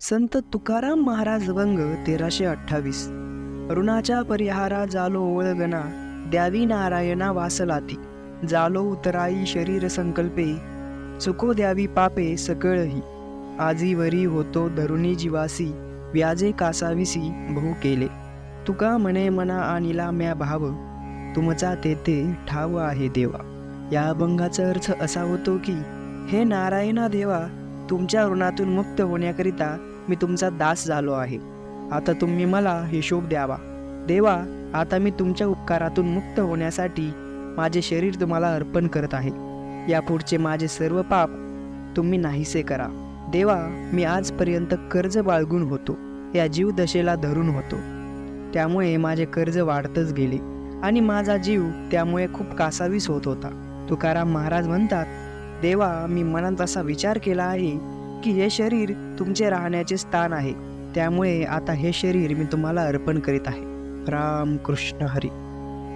संत तुकाराम महाराज वंग तेराशे अठ्ठावीस. ऋणाच्या परिहारा जालो ओळगना द्यावी नारायणा वासलाती. जालो उतराई शरीर संकल्पे चुको द्यावी पापे सकळही. आजीवरी होतो धरुणी जीवासी व्याजे कासाविसी बहु केले. तुका म्हणे मना आणिला म्या भाव तुमचा तेथे ठाव आहे देवा. या अभंगाचा अर्थ असा होतो की हे नारायणा देवा तुमच्या ऋणातून मुक्त होण्याकरिता मी तुमचा दास झालो आहे. आता तुम्ही मला हिशोब द्यावा. देवा आता मी तुमच्या उपकारातून मुक्त होण्यासाठी माझे शरीर तुम्हाला अर्पण करत आहे. यापुढचे माझे सर्व पाप तुम्ही नाहीसे करा. देवा मी आजपर्यंत कर्ज बाळगून होतो. या जीवदशेला धरून होतो. त्यामुळे माझे कर्ज वाढतच गेले आणि माझा जीव त्यामुळे खूप कासावीस होत होता. तुकाराम महाराज म्हणतात देवा मी मनात असा विचार केला आहे की हे शरीर तुमचे राहण्याचे स्थान आहे. त्यामुळे आता हे शरीर मी तुम्हाला अर्पण करीत आहे. राम कृष्ण हरी.